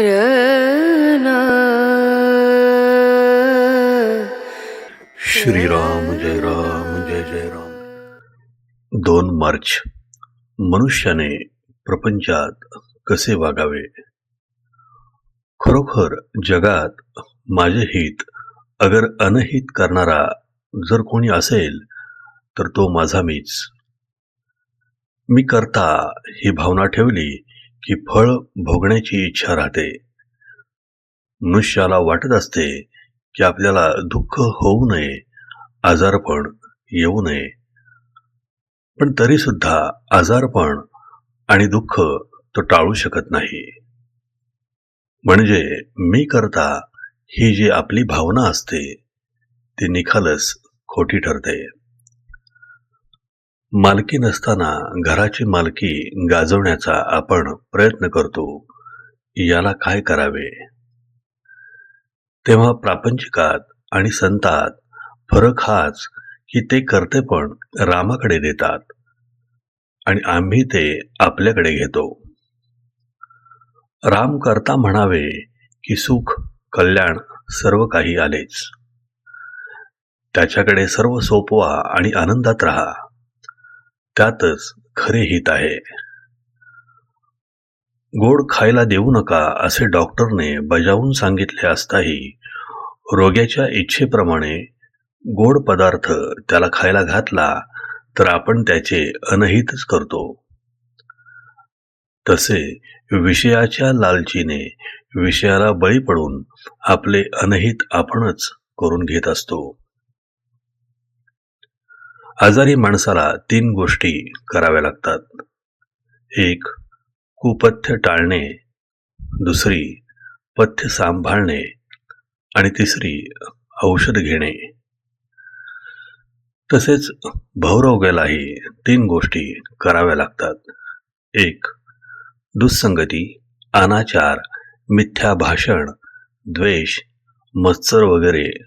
श्रीराम जय राम जय जय राम. दोन मार्च. मनुष्याने प्रपंचात कसे वागावे? खरोखर जगात माझे हित अगर अनहित करणारा जर कोणी असेल तर तो माझा मीच. मी करता ही भावना ठेवली की फळ भोगण्याची इच्छा राहते. मनुष्याला वाटत असते की आपल्याला दुःख होऊ नये आजारपण येऊ नये. पण तरी सुद्धा आजारपण आणि दुःख तो टाळू शकत नाही. म्हणजे मी करता ही जी आपली भावना असते ती निखालस खोटी ठरते. मालकी नसताना घराची मालकी गाजवण्याचा आपण प्रयत्न करतो. याला काय करावे? तेव्हा प्रापंचिकात आणि संतात फरक हाच की ते करते पण रामाकडे देतात आणि आम्ही ते आपल्याकडे घेतो. राम करता म्हणावे की सुख कल्याण सर्व काही आलेच. त्याच्याकडे सर्व सोपवा आणि आनंदात राहा. त्यातच खरे हित आहे. गोड खायला देऊ नका असे डॉक्टरने बजावून सांगितले असताही रोग्याच्या इच्छेप्रमाणे गोड पदार्थ त्याला खायला घातला तर आपण त्याचे अनहितच करतो. तसे विषयाच्या लालचीने विषयाला बळी पडून आपले अनहित आपणच करून घेत असतो. आजारी माणसाला तीन गोष्टी कराव्या लागतात. एक कुपथ्य टाळणे. दुसरी पथ्य सांभाळणे. आणि तिसरी औषध घेणे. तसेच भवरोग्यालाही तीन गोष्टी कराव्या लागतात. एक दुस्संगती अनाचार मिथ्या भाषण द्वेष मत्सर वगैरे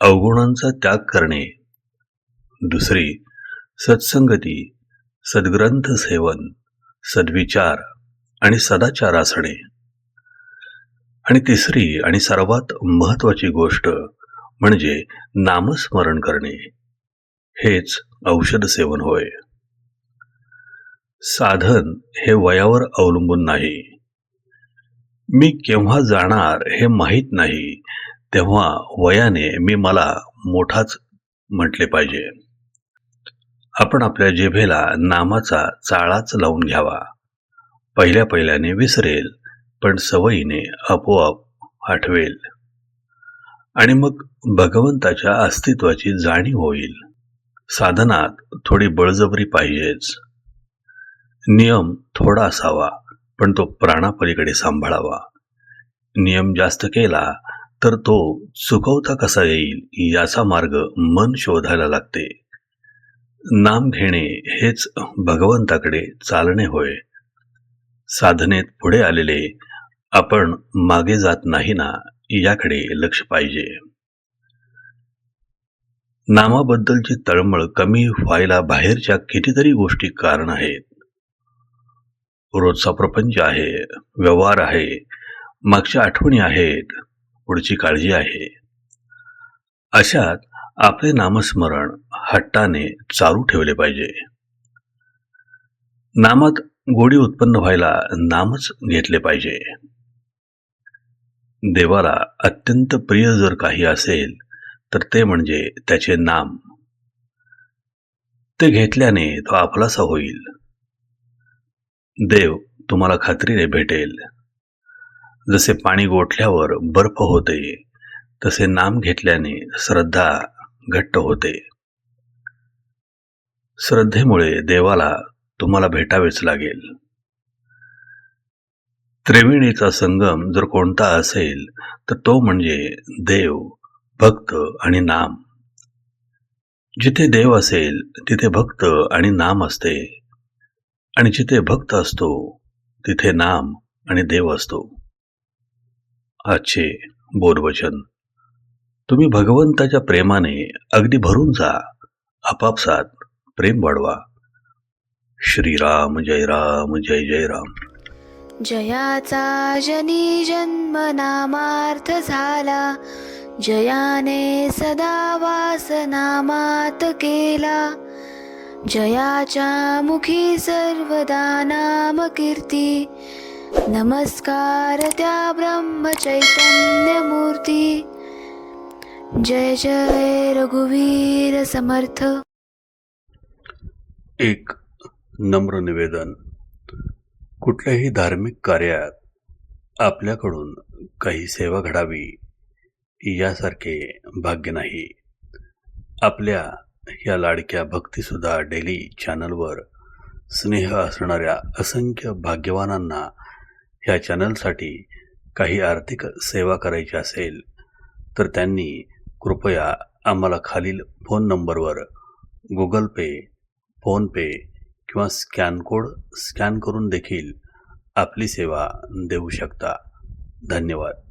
अवगुणांचा त्याग करणे. दुसरी सत्संगती सद्ग्रंथ सेवन सद्विचार आणि सदाचार असणे आणि तिसरी आणि सर्वात महत्वाची गोष्ट म्हणजे नामस्मरण करणे. हेच औषध सेवन होय. साधन हे वयावर अवलंबून नाही. मी केव्हा जाणार हे माहीत नाही तेव्हा वयाने मी मला मोठाच म्हटले पाहिजे. आपण आपल्या जिभेला नामाचा चाळाच लावून घ्यावा. पहिल्या पहिल्याने विसरेल पण सवयीने आपोआप आठवेल. आणि मग भगवंताच्या अस्तित्वाची जाणीव होईल. साधनात थोडी बळजबरी पाहिजेच. नियम थोडा असावा पण तो प्राणापलीकडे सांभाळावा. नियम जास्त केला तर तो चुकवता कसा येईल याचा मार्ग मन शोधायला लागते. नाम घेणे हेच भगवंताकडे चालणे होय. साधनेत पुढे आलेले आपण मागे जात नाही ना याकडे लक्ष पाहिजे. नामाबद्दलची तळमळ कमी व्हायला बाहेरच्या कितीतरी गोष्टी कारण आहेत. रोजचा प्रपंच आहे व्यवहार आहे मागच्या आठवणी आहेत पुढची काळजी आहे. अशात आपले नामस्मरण हट्टाने चालू ठेवले पाहिजे. नामात गोडी उत्पन्न व्हायला नामच घेतले पाहिजे. देवाला अत्यंत प्रिय जर काही असेल तर ते म्हणजे त्याचे नाम. ते घेतल्याने तो आपलासा होईल. देव तुम्हाला खात्रीने भेटेल. जसे पाणी गोठल्यावर बर्फ होते तसे नाम घेतल्याने श्रद्धा घट्ट होते. श्रद्धेमुळे देवाला तुम्हाला भेटावेच लागेल. त्रिवेणीचा संगम जर कोणता असेल तर तो म्हणजे देव भक्त आणि नाम. जिथे देव असेल तिथे भक्त आणि नाम असते. आणि जिथे भक्त असतो तिथे नाम आणि देव असतो. आजचे बोधवचन तुम्ही भगवंताच्या प्रेमाने अगदी भरून जा. आपापसात प्रेम वाढवा. श्रीराम जय राम जय जय राम. जयाचा जनी जन्म नामार्थ झाला. जयाने सदा वास नामात केला. जयाच्या मुखी सर्वदा नाम कीर्ती. नमस्कार त्या ब्रह्म चैतन्य मूर्ती जय जय रघुवीर समर्थ. एक नम्र निवेदन. कुठल्याही धार्मिक कार्यात आपल्याकडून काही सेवा घडावी यासारखे भाग्य नाही. आपल्या या लाडक्या भक्तीसुद्धा डेली चॅनलवर स्नेह असणाऱ्या असंख्य भाग्यवानांना ह्या चॅनलसाठी काही आर्थिक सेवा करायची असेल तर त्यांनी कृपया आम्हाला खालील फोन नंबरवर गुगल पे फोनपे किंवा स्कॅन कोड स्कॅन करून देखील आपली सेवा देऊ शकता. धन्यवाद.